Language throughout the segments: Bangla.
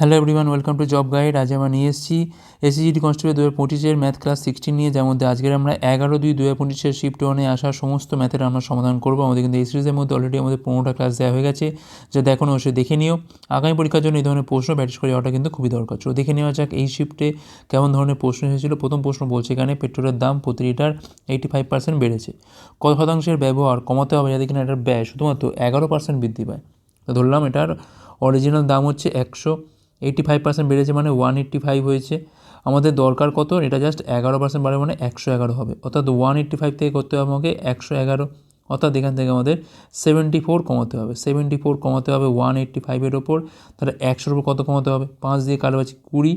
Hello everyone welcome to job guide আজ আমরা নিয়ে এসেছি এসএসজিডি কনস্টেবল দু হাজার পঁচিশের ম্যাথ ক্লাস সিক্সটিন নিয়ে, যার মধ্যে আজকের আমরা এগারো দুই দু হাজার পঁচিশের শিফট ওয়ানে আসা সমস্ত ম্যাথের আমরা সমাধান করব। আমাদের কিন্তু এই সিরিজের মধ্যে অলরেডি আমাদের পনেরোটা ক্লাস দেওয়া হয়ে গেছে। যা দেখো অবশ্যই দেখে নিও। আগামী পরীক্ষার জন্য এই ধরনের প্রশ্ন প্র্যাকটিস করে যাওয়াটা কিন্তু খুবই দরকার। চলো দেখে নেওয়া যাক এই শিফটে কেমন ধরনের প্রশ্ন এসেছিল। প্রথম প্রশ্ন বলছে এখানে, পেট্রোলের দাম প্রতি লিটার এইটি ফাইভ পার্সেন্ট বেড়েছে। কত শতাংশের ব্যবহার কমাতে হবে যাতে কিনা এটার ব্যয় শুধুমাত্র এগারো পার্সেন্ট বৃদ্ধি পায়। তো ধরলাম এটার অরিজিনাল দাম হচ্ছে একশো এইট্টি ফাইভ পার্সেন্ট বেড়েছে মানে ওয়ান এইট্টি ফাইভ হয়েছে। আমাদের দরকার কত? এটা জাস্ট এগারো পার্সেন্ট বাড়ে মানে একশো এগারো হবে। অর্থাৎ ওয়ান এইট্টি ফাইভ থেকে করতে হবে আমাকে একশো এগারো। অর্থাৎ এখান থেকে আমাদের সেভেন্টি ফোর কমাতে হবে। সেভেন্টি ফোর কমাতে হবে ওয়ান এইট্টি ফাইভের ওপর। তাহলে একশোর উপর কত কমাতে হবে? পাঁচ দিয়ে কালো আছে কুড়ি।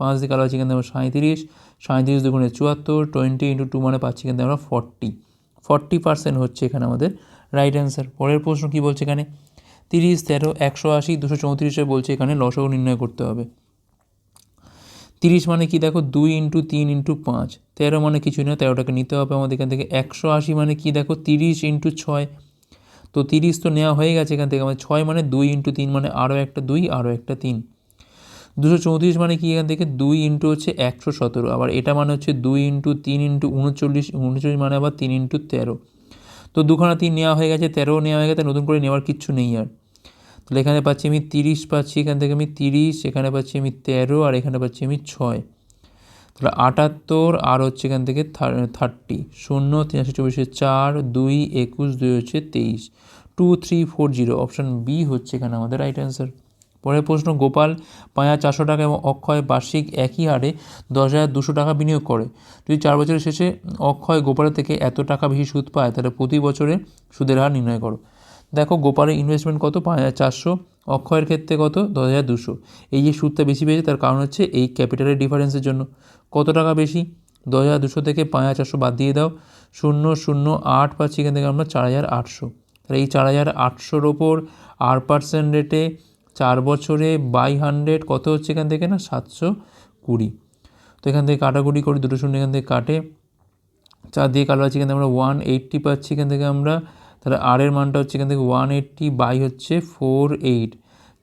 পাঁচ দিয়ে কালো আছে এখান থেকে সাঁত্রিশ সাঁত্রিশ দুগুণে চুয়াত্তর। টোয়েন্টি ইন্টু টু মানে পাচ্ছি এখান থেকে আমরা ফর্টি ফর্টি পার্সেন্ট হচ্ছে এখানে আমাদের রাইট অ্যান্সার পরের প্রশ্ন কী বলছে এখানে? তিরিশ, তেরো, একশো আশি, দুশো চৌত্রিশে বলছে এখানে লসও নির্ণয় করতে হবে। তিরিশ মানে কি? দেখো, দুই ইন্টু তিন ইন্টু পাঁচ। তেরো মানে কিছু না, তেরোটাকে নিতে হবে আমাদের এখান থেকে। একশো আশি মানে কি? দেখো, তিরিশ ইন্টু ছয়। তো তিরিশ তো নেওয়া হয়ে গেছে এখান থেকে। আমাদের ছয় মানে দুই ইন্টু তিন মানে আরও একটা দুই, আরও একটা তিন। দুশো চৌত্রিশ মানে কি এখান থেকে? দুই ইন্টু হচ্ছে একশো সতেরো। আবার এটা মানে হচ্ছে দুই ইন্টু তিন ইন্টু উনচল্লিশ উনচল্লিশ মানে আবার তিন ইন্টু তেরো। তো দুখানা তিন নেওয়া হয়ে গেছে, তেরো নেওয়া হয়ে গেছে, নতুন করে নেওয়ার কিচ্ছু নেই আর। তাহলে এখানে পাচ্ছি আমি তিরিশ, পাচ্ছি এখান থেকে আমি তিরিশ, এখানে পাচ্ছি আমি তেরো আর এখানে পাচ্ছি আমি ছয়। তাহলে আটাত্তর আর হচ্ছে এখান থেকে থার্টি। শূন্য তিরাশি চব্বিশে চার, দুই, একুশ, দুই হচ্ছে তেইশ। Two, three, four, zero, option B হচ্ছে এখানে আমাদের রাইট অ্যান্সার পরের প্রশ্ন, গোপাল পাঁচ চারশো টাকা এবং অক্ষয় বার্ষিক একই হারে দশ হাজার দুশো টাকা বিনিয়োগ করে। যদি চার বছরের শেষে অক্ষয় গোপালের থেকে এত টাকা বেশি সুদ পায়, তাহলে প্রতি বছরে সুদের হার নির্ণয় করো। দেখো, গোপালের ইনভেস্টমেন্ট কত? পাঁচ হাজার চারশো, অক্ষয়ের ক্ষেত্রে কত? দশ হাজার দুশো। এই যে সুদটা বেশি পেয়েছে, তার কারণ হচ্ছে এই ক্যাপিটালের ডিফারেন্সের জন্য। কত টাকা বেশি? দশ হাজার দুশো থেকে পাঁচ হাজার চারশো বাদ দিয়ে দাও। শূন্য শূন্য, আট পাচ্ছি, এখান থেকে আমরা চার হাজার আটশো। তাহলে এই চার হাজার আটশোর ওপর আট পার্সেন্ট রেটে চার বছরে বাই হান্ড্রেড কত হচ্ছে এখান থেকে না সাতশো কুড়ি তো এখান থেকে কাটাকুটি করি দুটো শূন্য এখান থেকে কাটে চার দিয়ে কালো আছে এখান থেকে আমরা ওয়ান এইট্টি পাচ্ছি এখান থেকে আমরা তাহলে আর এর মানটা হচ্ছে এখান থেকে ওয়ান এইট্টি বাই হচ্ছে ফোর এইট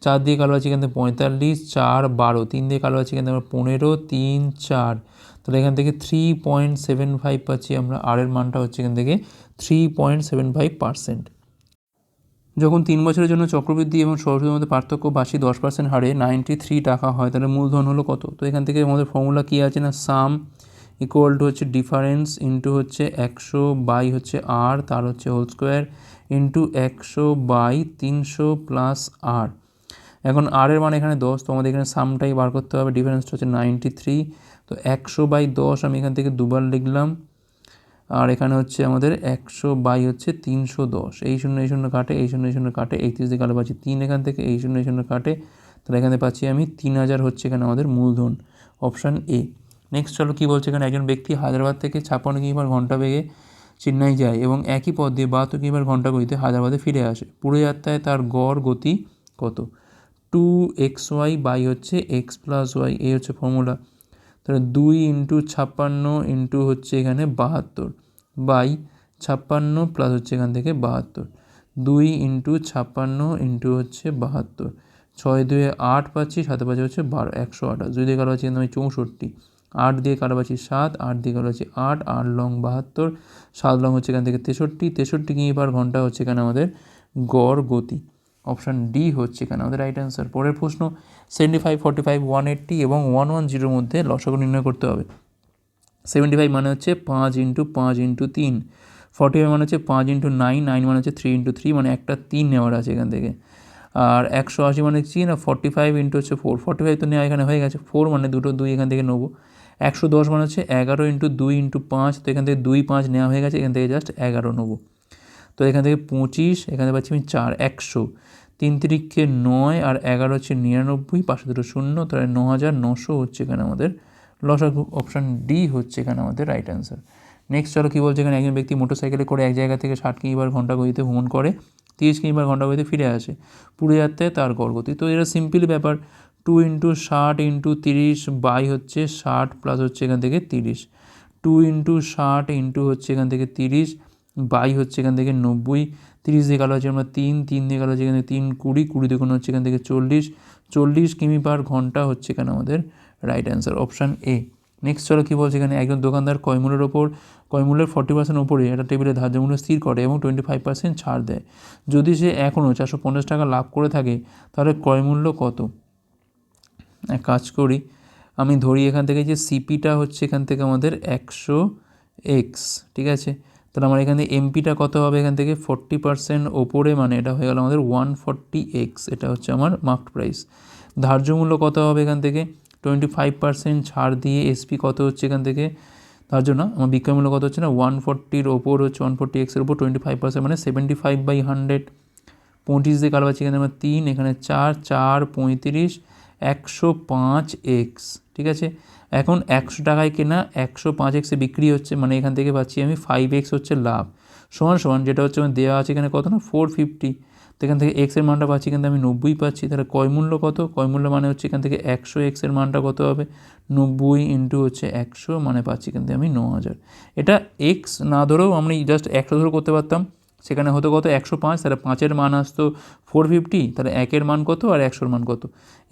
চার দিয়ে কালো আছে এখান থেকে পঁয়তাল্লিশ চার বারো তিন দিয়ে কালো আছে এখান থেকে আমরা পনেরো তিন চার তাহলে এখান থেকে থ্রি পয়েন্ট সেভেন ফাইভ পাচ্ছি আমরা আর এর মানটা হচ্ছে এখান থেকে three point seven five percent যখন তিন বছরের জন্য চক্রবৃদ্ধি এবং সরস্বতীর মধ্যে পার্থক্য বাসি দশ পার্সেন্ট হারে নাইনটি থ্রি টাকা হয়, তাহলে মূলধন হলো কত? তো এখান থেকে আমাদের ফর্মুলা কী আছে না? সাম ইকুয়াল টু হচ্ছে ডিফারেন্স ইন্টু হচ্ছে একশো বাই হচ্ছে আর তার হচ্ছে হোল স্কোয়ার ইন্টু একশো বাই তিনশো প্লাস আর এখন আর এর মানে এখানে দশ, তো আমাদের এখানে সামটাই বার করতে হবে ডিফারেন্সটা হচ্ছে নাইনটি থ্রি তো একশো বাই দশ আমি এখান থেকে দুবার লিখলাম। আর এখানে হচ্ছে আমাদের একশো বাই হচ্ছে তিনশো দশ। এই শূন্য এই শূন্য কাটে, এই শূন্য এই শূন্য কাটে, একত্রিশ দিকে আলো পাচ্ছি তিন এখান থেকে, এই শূন্য এই শূন্য কাটে। তাহলে এখানে পাচ্ছি আমি তিন হাজার হচ্ছে এখানে আমাদের মূলধন, অপশান এ। নেক্সট চলো কী বলছে এখানে একজন ব্যক্তি? হায়দ্রাবাদ থেকে ছাপ্পান্ন কিলোমিটার ঘণ্টা বেগে চেন্নাই যায় এবং একই পথ দিয়ে বাহাত্তর কিলোমিটার ঘণ্টা গতিতে হায়দ্রাবাদে ফিরে আসে। পুরো যাত্রায় তার গড় গতি কত? টু এক্স ওয়াই বাই হচ্ছে এক্স প্লাস ওয়াই এই হচ্ছে ফর্মুলা তাহলে দুই ইন্টু ছাপ্পান্ন ইন্টু হচ্ছে এখানে বাহাত্তর। বাই ছাপ্পান্ন প্লাস হচ্ছে এখান থেকে বাহাত্তর। দুই ইন্টু ছাপ্পান্ন ইন্টু হচ্ছে বাহাত্তর। ছয় দুয়ে আট পাচ্ছি সাথে পাচ্ছি হচ্ছে বারো, একশো আঠাশ। দুই দিয়ে কারও পাচ্ছি আমি চৌষট্টি। আট দিয়ে কারও পাচ্ছি সাত, আট দিয়ে কারও পাচ্ছি আট আট লং বাহাত্তর। সাত লং হচ্ছে এখান থেকে তেষট্টি। তেষট্টি কিমি পার ঘণ্টা হচ্ছে এখানে আমাদের গড় গতি। অপশান ডি হচ্ছে এখানে। আমাদের রাইট অ্যান্সার পরের প্রশ্ন seventy five forty five one eighty এবং ওয়ান ওয়ান জিরোর মধ্যে লসাগু নির্ণয় করতে হবে। সেভেন্টি ফাইভ মানে হচ্ছে পাঁচ ইন্টু পাঁচ ইন্টু তিন। ফর্টি ফাইভ মানে হচ্ছে পাঁচ ইন্টু নাইন নাইন মানে হচ্ছে থ্রি ইন্টু থ্রি মানে একটা তিন নেওয়ার আছে এখান থেকে। আর একশো আশি মানে কি না ফর্টি ফাইভ ইন্টু হচ্ছে ফোর ফর্টি ফাইভ তো নেওয়া এখানে হয়ে গেছে। ফোর মানে দুটো দুই এখান থেকে নেব। একশো দশ মানে হচ্ছে এগারো ইন্টু দুই ইন্টু পাঁচ, তো এখান থেকে দুই পাঁচ নেওয়া হয়ে গেছে। এখান থেকে জাস্ট এগারো নেব। তো এখান থেকে পঁচিশ, এখানে পাচ্ছি আমি চার, একশো। তিন তিরিখকে নয় আর এগারো হচ্ছে নিরানব্বই, পাঁচশো দুটো শূন্য, তাহলে ন হাজার নশো হচ্ছে এখানে আমাদের লসাগু অপশান ডি হচ্ছে এখানে আমাদের রাইট অ্যান্সার নেক্সট চলো কী বলছে এখানে? একজন ব্যক্তি মোটরসাইকেলে করে এক জায়গা থেকে ষাট কিমিবার ঘণ্টা গতিতে ভ্রমণ করে, তিরিশ কিমিবার ঘণ্টা গতিতে ফিরে আসে। পুরো যাত্রায় তার গড়গতি তো এটা সিম্পল ব্যাপার। টু ইন্টু ষাট ইন্টু তিরিশ বাই হচ্ছে ষাট প্লাস হচ্ছে এখান থেকে তিরিশ। টু ইন্টু ষাট ইন্টু হচ্ছে এখান থেকে তিরিশ। বাই হচ্ছে এখান থেকে নব্বই, তিরিশ দিয়ে কালো হচ্ছে আমরা তিন তিন দিয়ে কালো হচ্ছে এখান থেকে তিন, কুড়ি কুড়ি দিয়ে কোনো হচ্ছে এখান থেকে চল্লিশ চল্লিশ কিমি পার ঘণ্টা হচ্ছে এখানে আমাদের right answer option A next চলো কী বলছে এখানে? একজন দোকানদার কয়মূলের ওপর কয়মূলের ফর্টি পার্সেন্ট ওপরে, একটা টেবিলে ধার্য মূল্য স্থির করে এবং টোয়েন্টি ফাইভ পার্সেন্ট ছাড় দেয়। যদি সে এখনও চারশো পঞ্চাশ টাকা লাভ করে থাকে, তাহলে ক্রয়মূল্য কত? এক কাজ করি, আমি ধরি এখান থেকে যে সিপিটা হচ্ছে এখান থেকে আমাদের একশো এক্স ঠিক আছে? তাহলে আমার এখান এমপিটা কত হবে এখান থেকে? ফর্টি পার্সেন্ট ওপরে মানে এটা হয়ে গেল আমাদের ওয়ান ফর্টি এক্স এটা হচ্ছে আমার মার্কড প্রাইস ধার্য মূল্য কত হবে এখান থেকে? টোয়েন্টি ফাইভ পার্সেন্ট ছাড় দিয়ে এসপি কত হচ্ছে এখান থেকে? তার জন্য আমার বিক্রয় মূল্য কত হচ্ছে না? ওয়ান ফর্টির ওপর হচ্ছে ওয়ান ফর্টি এক্সের ওপর টোয়েন্টি ফাইভ পার্সেন্ট মানে সেভেন্টি ফাইভ বাই হান্ড্রেড পঁয়ত্রিশ দিয়ে কালো পাচ্ছি এখানে আমার তিন, এখানে চার চার পঁয়ত্রিশ, একশো পাঁচ এক্স ঠিক আছে? এখন একশো টাকায় কেনা একশো পাঁচ এক্সে বিক্রি হচ্ছে মানে এখান থেকে পাচ্ছি আমি ফাইভ এক্স হচ্ছে লাভ। সমান সমান যেটা হচ্ছে আমার দেওয়া আছে এখানে কত না? ফোর ফিফটি তো এখান থেকে এক্সের মানটা পাচ্ছি, কিন্তু আমি নব্বই পাচ্ছি। তাহলে কয় মূল্য কত? কয় মূল্য মানে হচ্ছে এখান থেকে একশো এক্সের মানটা কত হবে? নব্বই ইন্টু হচ্ছে একশো মানে পাচ্ছি কিন্তু আমি ন হাজার। এটা এক্স না ধরেও আমি জাস্ট একশো ধরে করতে পারতাম। সেখানে হতো কত? একশো পাঁচ, তাহলে পাঁচের মান আসতো ফোর ফিফটি তাহলে একের মান কত আর একশোর মান কত?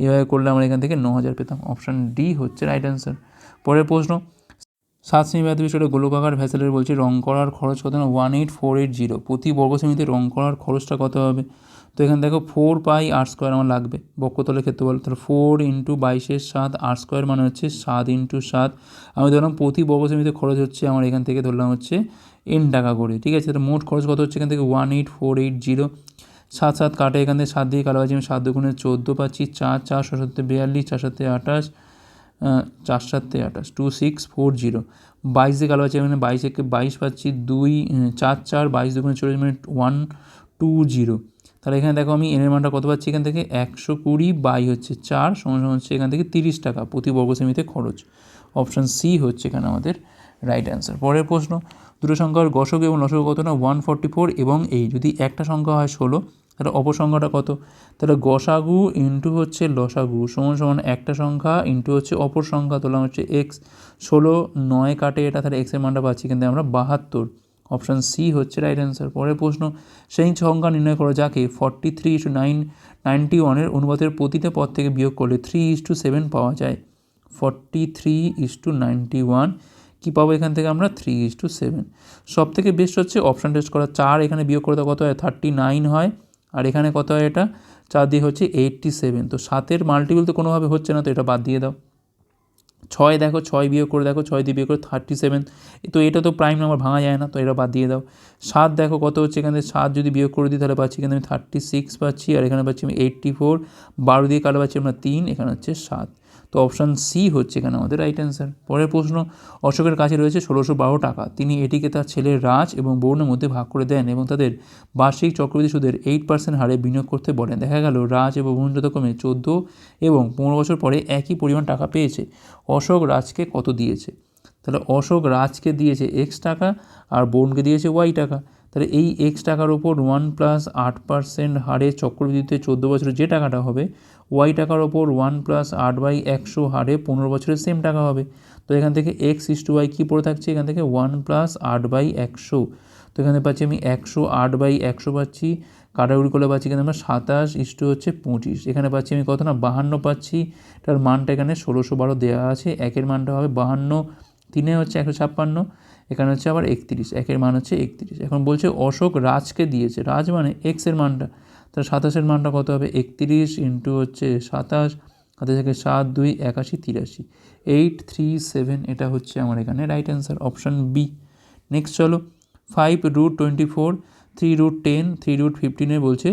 এভাবে করলে আমরা এখান থেকে ন হাজার পেতাম। অপশান ডি হচ্ছে রাইট অ্যান্সার পরের প্রশ্ন, সাত সেমি ব্যাধ বিষয়টা গোলকাকার ভ্যাসেলের বলছি, রং করার খরচ কত না? One eight four eight zero প্রতি বর্গ সেমিতে রং করার খরচটা কত হবে? তো এখানে দেখো ফোর পাই আর স্কোয়ার আমার লাগবে। বক্ষতলের ক্ষেত্রফল, তাহলে ফোর ইন্টু বাইশের সাত আর স্কোয়ার মানে হচ্ছে সাত ইন্টু সাত। আমি ধরলাম প্রতি বর্গ সেমিতে খরচ হচ্ছে, আমার এখান থেকে ধরলাম হচ্ছে এন টাকা করে ঠিক আছে? তাহলে মোট খরচ কত হচ্ছে এখান থেকে? One eight four eight zero সাত সাত কাটে এখান থেকে, সাত দিয়ে আছে আমি সাত দুগুণে চোদ্দ পাচ্ছি, চার চার সাতে বিয়াল্লিশ, চার সাতে আঠাশ চার সাতে আঠাশ টু সিক্স ফোর জিরো বাইশ দিয়ে কালো আছে এখানে বাইশ একে বাইশ পাচ্ছি, দুই চার চার, বাইশ দুগুণে চল্লিশ মিনিট ওয়ান টু জিরো তাহলে এখানে দেখো আমি এনের মানটা কত পাচ্ছি এখান থেকে? একশো কুড়ি বাই হচ্ছে চার, সমান সমান হচ্ছে এখান থেকে তিরিশ টাকা প্রতি বর্গ সেমিতে খরচ। অপশান সি হচ্ছে এখানে আমাদের রাইট অ্যান্সার পরের প্রশ্ন দুটো সংখ্যার গসক এবং লসক কত না ওয়ান ফর্টি ফোর এবং এই যদি একটা সংখ্যা হয় ষোলো, তাহলে অপর সংখ্যাটা কত? তাহলে গসাগু ইন্টু হচ্ছে লসাগু, সমান সমান একটা সংখ্যা ইন্টু হচ্ছে অপর সংখ্যা তোলা হচ্ছে এক্স ষোলো নয় কাটে এটা, তাহলে এক্সের মানটা পাচ্ছি কিন্তু আমরা বাহাত্তর। অপশান সি হচ্ছে রাইট অ্যান্সার পরের প্রশ্ন, সেই সংখ্যা নির্ণয় করো যাকে forty three is to nine ninety ওয়ানের অনুপাতের প্রতিটা পদ থেকে বিয়োগ করলে থ্রি ইস টু সেভেন পাওয়া যায়। Forty three is to ninety one কী পাবো এখান থেকে আমরা? থ্রি ইস টু সেভেন সব থেকে বেস্ট হচ্ছে অপশান টেস্ট করা। চার এখানে বিয়োগ করতে কত হয়? থার্টি নাইন হয়। আর এখানে কত হয় এটা? চার দিয়ে হচ্ছে এইটটি সেভেন তো সাতের মাল্টিপল তো কোনোভাবে হচ্ছে না, তো এটা বাদ দিয়ে দাও। ছয় দেখো, ছয় বিয়োগ করে দেখো, ছয় দিয়ে বিয়োগ করে থার্টি সেভেন তো এটা তো প্রাইম নাম্বার ভাঙা যায় না, তো এটা বাদ দিয়ে দাও। সাত দেখো, কত হচ্ছে এখানে সাত যদি বিয়োগ করে দিই, তাহলে পাচ্ছি এখানে আমি থার্টি সিক্স পাচ্ছি, আর এখানে পাচ্ছি আমি এইট্টি ফোর বারো দিয়ে কালো পাচ্ছি আমরা তিন, এখানে হচ্ছে সাত। তো অপশান সি হচ্ছে এখানে আমাদের রাইট অ্যান্সার পরের প্রশ্ন, অশোকের কাছে রয়েছে ষোলোশো বারো টাকা। তিনি এটিকে তার ছেলের রাজ এবং বৌনের মধ্যে ভাগ করে দেন এবং তাদের বার্ষিক চক্রবৃদ্ধি সুদের এইট পার্সেন্ট হারে বিনিয়োগ করতে বলেন। দেখা গেল, রাজ এবং বোন যথাক্রমে চোদ্দ এবং পনেরো বছর পরে একই পরিমাণ টাকা পেয়েছে। অশোক রাজকে কত দিয়েছে? তাহলে অশোক রাজকে দিয়েছে এক্স টাকা আর বোনকে দিয়েছে ওয়াই টাকা। তাহলে এই এক্স টাকার ওপর ওয়ান প্লাস আট পার্সেন্ট হারে চক্রবৃদ্ধিতে চোদ্দ বছরের যে টাকাটা হবে ওয়াই টাকার ওপর ওয়ান প্লাস আট বাই একশো হারে পনেরো বছরের সেম টাকা হবে। তো এখান থেকে এক্স ইস টু ওয়াই কী পড়ে থাকছে? এখান থেকে ওয়ান প্লাস আট বাই একশো। তো এখানে পাচ্ছি আমি একশো, আট বাই একশো পাচ্ছি। কাটাকুটি করলে পাচ্ছি এখানে আমরা সাতাশ ইস্টু হচ্ছে পঁচিশ। এখানে পাচ্ছি আমি কত না, বাহান্ন পাচ্ছি। তার মানটা এখানে ষোলোশো বারো দেওয়া আছে। একের মানটা হবে বাহান্ন, তিনে হচ্ছে একশো ছাপ্পান্ন। এখানে হচ্ছে আবার একত্রিশ, একের মান হচ্ছে একত্রিশ। এখন বলছে অশোক রাজকে দিয়েছে। রাজ মানে এক্সের মানটা। তাহলে সাতাশের মানটা কত হবে? একত্রিশ ইন্টু হচ্ছে সাতাশ। হাতে থেকে সাত, দুই, একাশি, তিরাশি। এইট, থ্রি, সেভেন, এটা হচ্ছে আমার এখানে right answer option B next চলো। Five root twenty four three root ten three root ফিফটিনে বলছে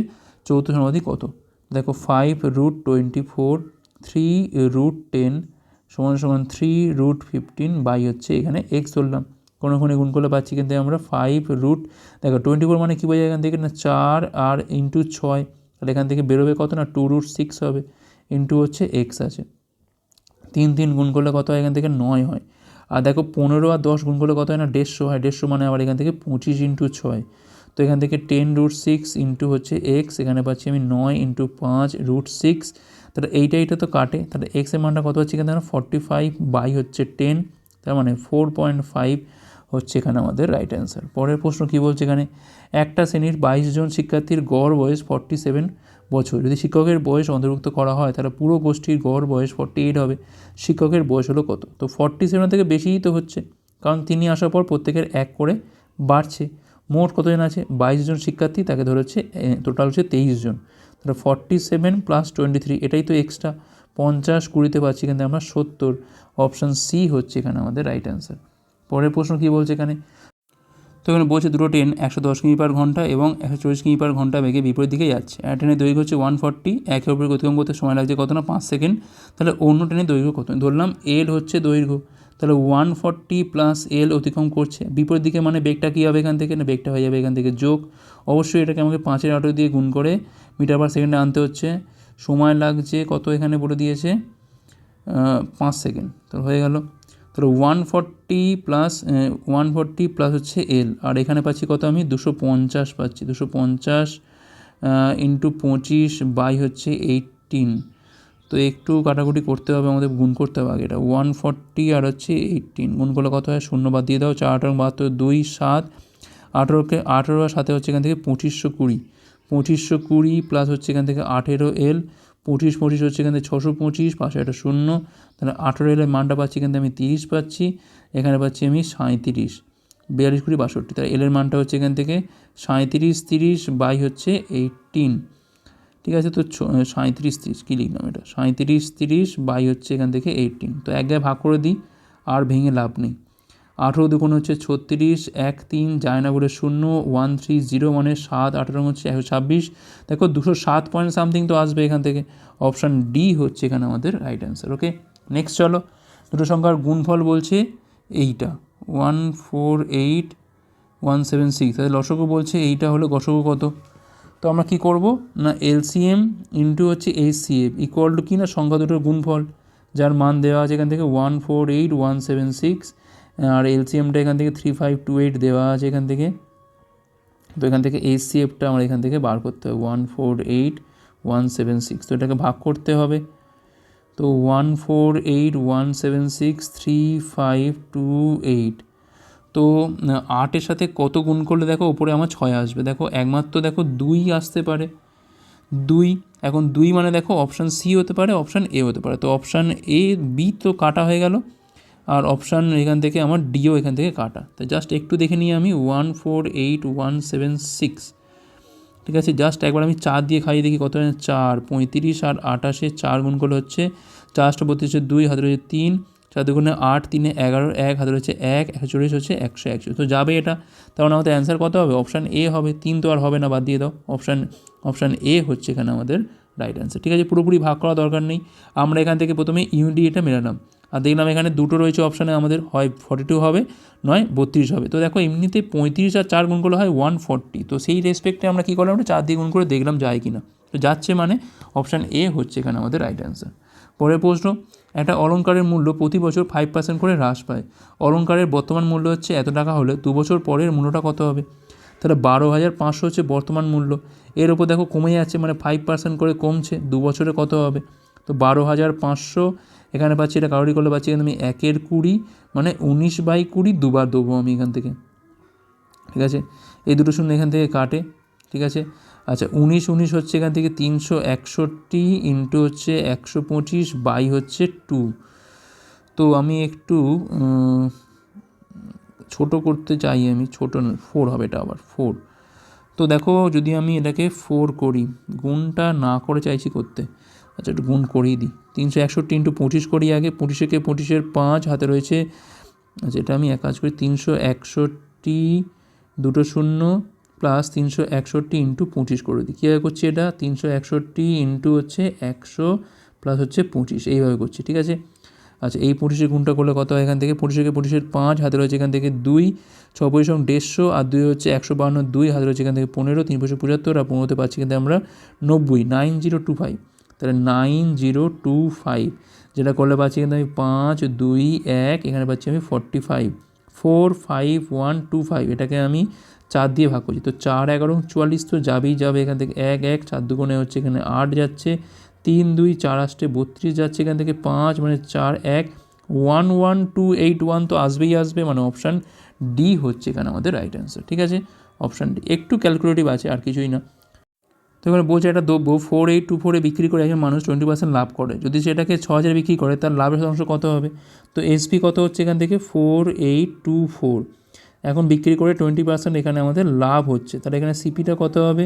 চৌথ সমাধি কত? দেখো five root twenty four three root ten সমান সমান থ্রি রুট ফিফটিন বাই হচ্ছে এখানে এক্স ধরলাম। কোনো কোনো গুণ করলে পাচ্ছি, কিন্তু আমরা ফাইভ রুট দেখো টোয়েন্টি ফোর মানে কী বোঝায় এখান থেকে? না, চার আর ইন্টু ছয়, তাহলে এখান থেকে বেরোবে কত? না টু রুট সিক্স হবে ইন্টু হচ্ছে এক্স আছে। তিন তিন গুণ করলে কত হয়? এখান থেকে নয় হয়। আর দেখো পনেরো আর দশ গুণ করলে কত হয়? না, দেড়শো হয়। দেড়শো মানে আবার এখান থেকে পঁচিশ ইন্টু ছয়। তো এখান থেকে টেন রুট সিক্স ইন্টু হচ্ছে এক্স এখানে পাচ্ছি আমি নয় ইন্টু পাঁচ রুট সিক্স তাহলে এইটা এইটা তো কাটে। তাহলে এক্সের মানটা কত হচ্ছে? এখানে ফর্টি ফাইভ বাই হচ্ছে টেন তার মানে ফোর পয়েন্ট ফাইভ হচ্ছে এখানে আমাদের রাইট অ্যান্সার পরের প্রশ্ন কী বলছে এখানে? একটা শ্রেণির বাইশ জন শিক্ষার্থীর গড় বয়স ফর্টি সেভেন বছর। যদি শিক্ষকের বয়স অন্তর্ভুক্ত করা হয়, তাহলে পুরো গোষ্ঠীর গড় বয়স ফর্টি এইট হবে। শিক্ষকের বয়স হলো কত? তো ফর্টি সেভেন থেকে বেশিই তো হচ্ছে, কারণ তিনি আসার পর প্রত্যেকের এক করে বাড়ছে। মোট কতজন আছে? বাইশ জন শিক্ষার্থী, তাকে ধরে হচ্ছে টোটাল হচ্ছে তেইশ জন। তাহলে forty seven plus twenty three এটাই তো এক্সট্রা পঞ্চাশ কুড়িতে পাচ্ছি কিন্তু আমরা সত্তর। অপশান সি হচ্ছে এখানে আমাদের রাইট অ্যান্সার পরের প্রশ্ন কী বলছে এখানে? তো এখানে বলছে দুটো ট্রেন একশো দশ কিমি পার ঘণ্টা এবং একশো চল্লিশ কিমি পার ঘণ্টা বেগে বিপরীত দিকে যাচ্ছে। এক ট্রেনের দৈর্ঘ্য হচ্ছে ওয়ান ফর্টি একে অপরের অতিক্রম করতে সময় লাগছে কত না? পাঁচ সেকেন্ড তাহলে অন্য ট্রেনের দৈর্ঘ্য কত? ধরলাম এল হচ্ছে দৈর্ঘ্য। তাহলে ওয়ান ফর্টি প্লাস এল অতিক্রম করছে। বিপরীত দিকে মানে বেগটা কী হবে এখান থেকে? না, বেগটা হয়ে যাবে এখান থেকে যোগ। অবশ্যই এটাকে আমাকে পাঁচের আটো দিয়ে গুণ করে মিটার পার সেকেন্ডে আনতে হচ্ছে। সময় লাগছে কত এখানে বলে দিয়েছে? পাঁচ সেকেন্ড তো হয়ে গেল। তাহলে one forty plus one forty plus হচ্ছে এল আর এখানে পাচ্ছি কত আমি? দুশো পঞ্চাশ পাচ্ছি। দুশো পঞ্চাশ ইন্টু পঁচিশ বাই হচ্ছে এইটিন তো একটু কাটাকুটি করতে হবে, আমাদের গুণ করতে হবে আগে এটা ওয়ান ফর্টি আর হচ্ছে এইটিন গুণ করলে কত হয়? শূন্য বাদ দিয়ে দাও, চার আঠারো বাহাত্তর, দুই, সাত। আঠেরোকে, আঠেরো আর সাথে হচ্ছে এখান থেকে পঁচিশশো কুড়ি। পঁচিশশো কুড়ি প্লাস হচ্ছে এখান থেকে আঠেরো এল পঁচিশ পঁচিশ হচ্ছে এখান থেকে ছশো পঁচিশ, পাশে একটা শূন্য। তাহলে আঠেরো এলের মানটা পাচ্ছি এখান থেকে আমি তিরিশ পাচ্ছি, এখানে পাচ্ছি আমি সাঁত্রিশ বিয়াল্লিশ কুড়ি বাষট্টি। তাহলে এলের মানটা হচ্ছে এখান থেকে সাঁত্রিশ তিরিশ বাই হচ্ছে এইটিন ঠিক আছে, তো সাঁত্রিশ তিরিশ, কী লিখলাম এটা? সাঁত্রিশ তিরিশ বাই হচ্ছে এখান থেকে এইটিন তো এক গায়ে ভাগ করে দিই, আর ভেঙে লাভ নেই। আঠেরো দুগুণ হচ্ছে ছত্রিশ, এক তিন যায় না বলে শূন্য, ওয়ান থ্রি জিরো মানে সাত, আঠেরো হচ্ছে একশো ছাব্বিশ। দেখো দুশো সাত পয়েন্ট সামথিং তো আসবে এখান থেকে। অপশান ডি হচ্ছে এখানে আমাদের রাইট অ্যান্সার ওকে নেক্সট চলো, দুটো সংখ্যার গুণফল বলছে এইটা। One four eight one seven six তাহলে লসগু বলছে এইটা হলো গসগু কত? তো আমরা কী করব? না এলসিএম ইন্টু হচ্ছে এইচসিএফ ইকুয়াল টু কি না? সংখ্যা দুটোর গুণফল, যার মান দেওয়া আছে এখান থেকে। One four eight one seven six আর এলসিএমটা এখান থেকে থ্রি ফাইভ টু এইট দেওয়া আছে এখান থেকে। তো এখান থেকে এইচসিএফটা আমরা এখান থেকে বার করতে হবে। One four eight one seven six তো এটাকে ভাগ করতে হবে। তো one four eight one seven six three five two eight তো আটের সাথে কত গুণ করলে দেখো ওপরে আমার ছয় আসবে। দেখো, একমাত্র দেখো দুই আসতে পারে। দুই, এখন দুই মানে দেখো অপশান সি হতে পারে অপশান এ হতে পারে। তো অপশান এ বি তো কাটা হয়ে গেল। আর অপশান এখান থেকে আমার ডিও এখান থেকে কাটা। তো জাস্ট একটু দেখে নিই আমি one four eight one seven six ঠিক আছে জাস্ট একবার আমি চার দিয়ে খাইয়ে দেখি কত চার, পঁয়ত্রিশ আর আঠাশে চার গুণ করলে হচ্ছে চারশো বত্রিশে দুই, হাতে রয়েছে তিন, চার দুগুণে আট, তিনে এগারো, এক, হাতে রয়েছে এক, একশো চল্লিশ হচ্ছে একশো একশো তো যাবে এটা। তাহলে আমাদের অ্যান্সার কত হবে? অপশান এ হবে। তিন তো আর হবে না, বাদ দিয়ে দাও। অপশান অপশান এ হচ্ছে এখানে আমাদের রাইট অ্যান্সার ঠিক আছে, পুরোপুরি ভাগ করা দরকার নেই। আমরা এখান থেকে প্রথমে ইউনিটি এটা মেলালাম আর দেখলাম এখানে দুটো রয়েছে অপশানে আমাদের হয় ফর্টি টু হবে, নয় বত্রিশ হবে। তো দেখো এমনিতে পঁয়ত্রিশ আর চার গুণ করলে হয় ওয়ান ফর্টি তো সেই রেসপেক্টে আমরা কী করলাম? চার দিয়ে গুণ করে দেখলাম যায় কি না তো যাচ্ছে মানে অপশান এ হচ্ছে এখানে আমাদের রাইট অ্যান্সার পরের প্রশ্ন, একটা অলঙ্কারের মূল্য প্রতি বছর ফাইভ পার্সেন্ট করে হ্রাস পায়। অলঙ্কারের বর্তমান মূল্য হচ্ছে এত টাকা হলে দু বছর পরের মূল্যটা কত হবে? তাহলে বারো হাজার পাঁচশো হচ্ছে বর্তমান মূল্য। এর ওপর দেখো কমে যাচ্ছে মানে ফাইভ পার্সেন্ট করে কমছে, দু বছরে কত হবে? তো বারো হাজার পাঁচশো এখানে পাচ্ছি এটা কারোরই করলে পাচ্ছি এখানে আমি একের কুড়ি মানে উনিশ বাই কুড়ি দুবার দেবো আমি এখান থেকে। ঠিক আছে? এই দুটো শূন্য এখান থেকে কাটে। ঠিক আছে? আচ্ছা উনিশ উনিশ হচ্ছে এখান থেকে তিনশো একষট্টি ইন্টু হচ্ছে একশো পঁচিশ বাই হচ্ছে টু। তো আমি একটু ছোট করতে চাই আমি, ছোটো ফোর হবে এটা আবার, ফোর। তো দেখো, যদি আমি এটাকে ফোর করি, গুণটা না করে চাইছি করতে আচ্ছা একটু গুণ করিয়ে দিই। তিনশো একষট্টি ইন্টু পঁচিশ করি আগে পঁচিশেকে পঁচিশের পাঁচ হাতে রয়েছে, যেটা আমি এক কাজ করি, তিনশো একষট্টি দুটো শূন্য প্লাস তিনশো একষট্টি ইন্টু পঁচিশ করে দিই। কীভাবে করছি এটা? তিনশো একষট্টি ইন্টু হচ্ছে একশো প্লাস হচ্ছে পঁচিশ, এইভাবে করছি, ঠিক আছে? আচ্ছা এই পঁচিশের গুণটা করলে কত হয় এখান থেকে? পঁচিশকে পঁচিশের পাঁচ হাতে রয়েছে এখান থেকে দুই ছ পঁচিশ দেড়শো, আর দুই হচ্ছে একশো বাহান্ন দুই হাতে রয়েছে এখান থেকে পনেরো, তিন পঁচিশ পঁচাত্তর, আর পনেরোতে পাচ্ছি কিন্তু আমরা নব্বই, নাইন জিরো টু ফাইভ। তাহলে নাইন জিরো টু ফাইভ, যেটা করলে পাচ্ছি কিন্তু আমি পাঁচ, দুই, এক, এখানে পাচ্ছি আমি forty five. Four, five, one, two, five, এটাকে আমি চার দিয়ে ভাগ করছি। তো চার এগারো চুয়াল্লিশ তো যাবেই যাবে এখান থেকে। এক এক, চার দুগুণে হচ্ছে এখানে আট যাচ্ছে। তিন, দুই, চার আসতে বত্রিশ যাচ্ছে এখান থেকে পাঁচ মানে চার, এক, one one, two, eight, one তো আসবেই আসবে মানে অপশান ডি হচ্ছে এখানে আমাদের রাইট অ্যান্সার, ঠিক আছে? Option D. একটু ক্যালকুলেটিভ আছে, আর কিছুই না। তো এবার বলছে একটা দ্রব্য ফোর এইট টু ফোরে বিক্রি করে একজন মানুষ টোয়েন্টি পার্সেন্ট লাভ করে। যদি সেটাকে ছ হাজারে বিক্রি করে, তার লাভের শতাংশ কত হবে? তো এসপি কত হচ্ছে এখান থেকে? ফোর এইট টু ফোর এখন বিক্রি করে টোয়েন্টি পার্সেন্ট এখানে আমাদের লাভ হচ্ছে। তাহলে এখানে সিপিটা কত হবে?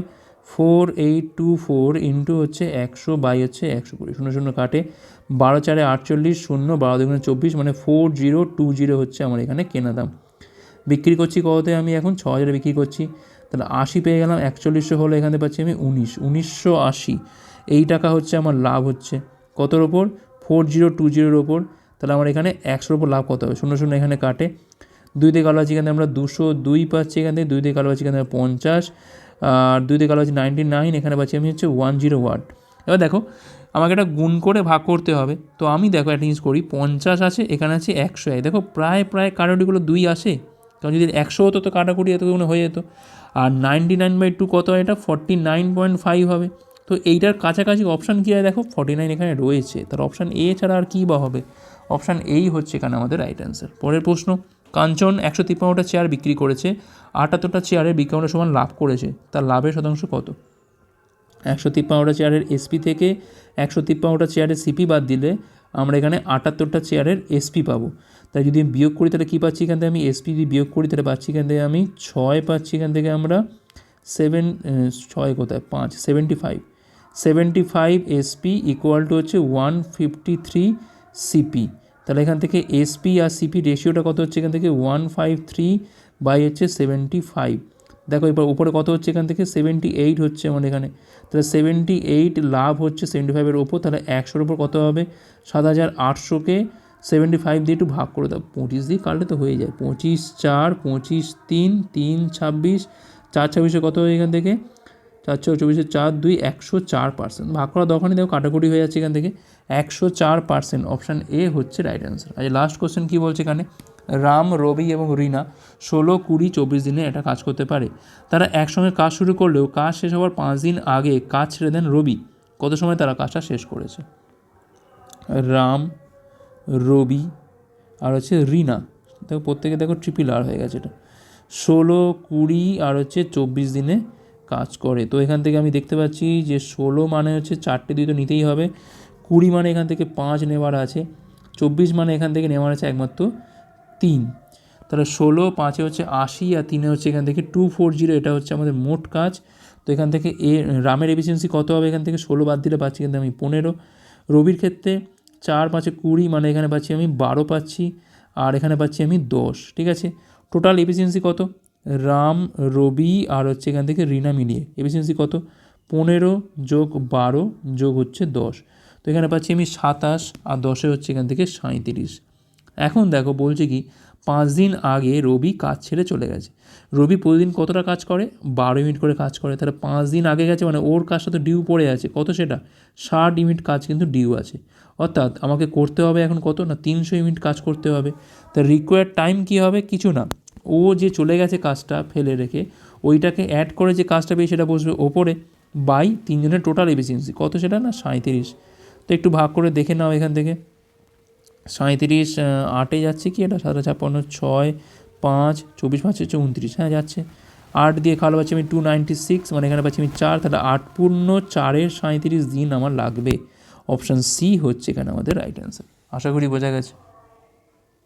Four eight two four into হচ্ছে একশো বাই হচ্ছে একশো কুড়ি। শূন্য শূন্য কাটে। বারো চারে আটচল্লিশ, শূন্য, বারো দুগুণে চব্বিশ মানে ফোর জিরো টু জিরো হচ্ছে আমার এখানে কেনা দাম। বিক্রি করছি কততে আমি এখন? ছ হাজারে বিক্রি করছি। তাহলে আশি পেয়ে গেলাম, একচল্লিশশো হলো এখানে পাচ্ছি আমি উনিশ, উনিশশো আশি। এই টাকা হচ্ছে আমার লাভ হচ্ছে। কতর ওপর? ফোর জিরো টু জিরোর ওপর। তাহলে আমার এখানে একশোর ওপর লাভ কত হবে? শূন্য শূন্য এখানে কাটে। দুই দিয়ে কালো আছে এখানে আমরা দুশো দুই পাচ্ছি এখান থেকে, দুই দিয়ে কালো আছে এখানে পঞ্চাশ, আর দুই দিয়ে কালো আছে নাইনটি নাইন, এখানে পাচ্ছি আমি হচ্ছে ওয়ান জিরো ওয়াট। এবার দেখো, আমাকে এটা গুণ করে ভাগ করতে হবে। তো আমি দেখো একটা জিনিস করি, পঞ্চাশ আছে, এখানে আছে একশো এক। দেখো, প্রায় প্রায় কাটাকুটিগুলো দুই আসে। কারণ যদি একশো হতো তো কাটাকুটি এতগুলো হয়ে যেত। আর নাইনটি নাইন বাই টু কত হয় এটা? ফর্টি নাইন পয়েন্ট ফাইভ হবে। তো এইটার কাছাকাছি অপশান কী হয় দেখো? ফর্টি নাইন এখানে রয়েছে। তার অপশান এ ছাড়া আর কী বা হবে? অপশান এই হচ্ছে এখানে আমাদের রাইট অ্যান্সার পরের প্রশ্ন, কাঞ্চন একশো তিপ্পান্নটা চেয়ার বিক্রি করেছে, আটাত্তরটা চেয়ারের বিজ্ঞাপনের সমান লাভ করেছে, তার লাভের শতাংশ কত? একশো তিপ্পান্নটা চেয়ারের এসপি থেকে একশো তিপ্পান্নটা চেয়ারের সিপি বাদ দিলে আমরা এখানে আটাত্তরটা চেয়ারের এসপি পাবো। তাই যদি আমি বিয়োগ করি, তাহলে কী পাচ্ছি এখান থেকে আমি এসপি যদি বিয়োগ করি, তাহলে পাচ্ছি এখান থেকে আমি ছয় পাচ্ছি এখান থেকে আমরা সেভেন ছয় কোথায়? পাঁচ seventy five seventy five SP equal to হচ্ছে ওয়ান ফিফটি থ্রি সিপি তাহলে এখান থেকে এসপি আর সিপি রেশিওটা কত হচ্ছে এখান থেকে? ওয়ান ফাইভ থ্রি বাই হচ্ছে সেভেন্টি ফাইভ দেখো এবার উপরে কত হচ্ছে এখান থেকে? সেভেন্টি এইট হচ্ছে আমার এখানে। তাহলে সেভেন্টি এইট লাভ হচ্ছে সেভেন্টি ফাইভের ওপর, তাহলে একশোর ওপর কত হবে? সাত হাজার আটশোকে সেভেন্টি ফাইভ দিয়ে একটু ভাগ করে দাও। পঁচিশ দিয়ে কাটলে তো হয়ে যায়। পঁচিশ চার, পঁচিশ তিন তিন ছাব্বিশ, চার ছাব্বিশে কত হয় এখান থেকে? চার ছয় চব্বিশে চার দুই, একশো চার পার্সেন্ট ভাগ করা নেই, দেখো কাটাকুটি হয়ে যাচ্ছে এখান থেকে। একশো চার পার্সেন্ট অপশান এ হচ্ছে রাইট অ্যান্সার আজ লাস্ট কোশ্চেন কী বলছে এখানে? রাম, রবি এবং রিনা ষোলো, কুড়ি, চব্বিশ দিনে এটা কাজ করতে পারে। তারা একসঙ্গে কাজ শুরু করলেও কাজ শেষ হওয়ার পাঁচ দিন আগে কাজ ছেড়ে দেন রবি। কত সময় তারা কাজটা শেষ করেছে? রাম, রবি আর হচ্ছে রিনা। দেখো, প্রত্যেকে দেখো ট্রিপল আর হয়ে গেছে এটা। ষোলো, কুড়ি আর হচ্ছে চব্বিশ দিনে কাজ করে। তো এখান থেকে আমি দেখতে পাচ্ছি যে ষোলো মানে হচ্ছে চারটে দুই তো নিতেই হবে। কুড়ি মানে এখান থেকে পাঁচ নেওয়ার আছে। চব্বিশ মানে এখান থেকে নেওয়ার আছে একমাত্র তিন। তাহলে ষোলো, পাঁচে হচ্ছে আশি আর তিনে হচ্ছে এখান থেকে টু ফোর জিরো এটা হচ্ছে আমাদের মোট কাজ। তো এখান থেকে এ, রামের এফিসিয়েন্সি কত হবে? এখান থেকে ষোলো বাদ দিলে পাচ্ছি কিন্তু আমি পনেরো। রবির ক্ষেত্রে চার, পাঁচে কুড়ি মানে এখানে পাচ্ছি আমি বারো পাচ্ছি, আর এখানে পাচ্ছি আমি দশ, ঠিক আছে? টোটাল এফিসিয়েন্সি কত? রাম, রবি, আর হচ্ছে এখান থেকে রিনা মিলিয়ে। এফিসিয়েন্সি কত? পনেরো যোগ বারো যোগ হচ্ছে দশ। তো এখানে পাচ্ছি আমি সাতাশ, আর দশে হচ্ছে এখান থেকে সাঁইত্রিশ। এখন দেখো বলছে কি, পাঁচ দিন আগে রবি কাজ ছেড়ে চলে গেছে। রবি প্রতিদিন কতটা কাজ করে? বারো ইউনিট করে কাজ করে। তাহলে পাঁচ দিন আগে গেছে মানে ওর কাজটা তো ডিউ পড়ে আছে। কত সেটা? ষাট ইউনিট কাজ কিন্তু ডিউ আছে। অর্থাৎ আমাকে করতে হবে এখন কত? না, তিনশো ইউনিট কাজ করতে হবে। তা রিকোয়ার্ড টাইম কী হবে? কিছু না। ও যে চলে গেছে কাজটা ফেলে রেখে, ওইটাকে অ্যাড করে যে কাজটা পেয়ে সেটা বসবে ওপরে বাই তিনজনের টোটাল এফিসিয়েন্সি কত সেটা? না, সাঁইত্রিশ। তো একটু ভাগ করে দেখে নাও এখান থেকে। সাঁইত্রিশ আটে যাচ্ছে কি এটা? সাতটা ছাপ্পান্ন, ছয়, পাঁচ, চব্বিশ, পাঁচ, হচ্ছে উনত্রিশ। হ্যাঁ যাচ্ছে। আট দিয়ে খাওয়া পাচ্ছি আমি টু নাইনটি সিক্স মানে এখানে পাচ্ছি আমি চার। তাহলে আট পূর্ণ চারের সাঁত্রিশ দিন আমার লাগবে। অপশান সি হচ্ছে এখানে আমাদের রাইট অ্যান্সার আশা করি বোঝা গেছে।